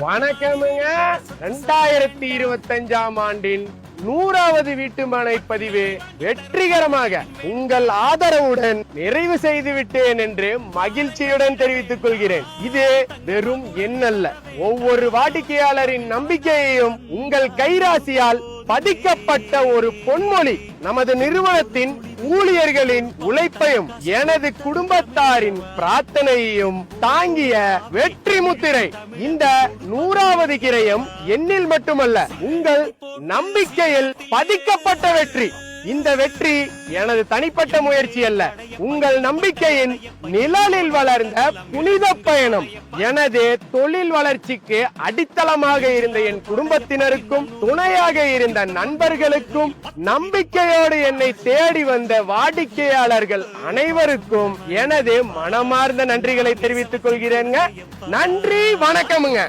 வணக்கமுங்க. ரெண்டாயிரத்தி இருபத்தஞ்சாம் ஆண்டின் நூறாவது வீட்டுமனை பதிவு வெற்றிகரமாக உங்கள் ஆதரவுடன் நிறைவு செய்து விட்டேன் என்று மகிழ்ச்சியுடன் தெரிவித்துக் கொள்கிறேன். இது வெறும் எண்ணல்ல. ஒவ்வொரு வாடிக்கையாளரின் நம்பிக்கையையும் உங்கள் கைராசியால் பதிக்கப்பட்ட ஒரு பொன்மொழி நமது நிறுவனத்தின் ஊழியர்களின் உழைப்பையும் எனது குடும்பத்தாரின் பிரார்த்தனையையும் தாங்கிய வெற்றி முத்திரை இந்த நூறாவது கிரயம் எண்ணில் மட்டுமல்ல உங்கள் நம்பிக்கையில் பதிக்கப்பட்ட வெற்றி. இந்த வெற்றி எனது தனிப்பட்ட முயற்சி அல்ல. உங்கள் நம்பிக்கையின் நிழலில் வளர்ந்த புனித பயணம் எனது தொழில் வளர்ச்சிக்கு அடித்தளமாக இருந்த என் குடும்பத்தினருக்கும் துணையாக இருந்த நண்பர்களுக்கும் நம்பிக்கையோடு என்னை தேடி வந்த வாடிக்கையாளர்கள் அனைவருக்கும் எனது மனமார்ந்த நன்றிகளை தெரிவித்துக் கொள்கிறேங்க நன்றி வணக்கமுங்க.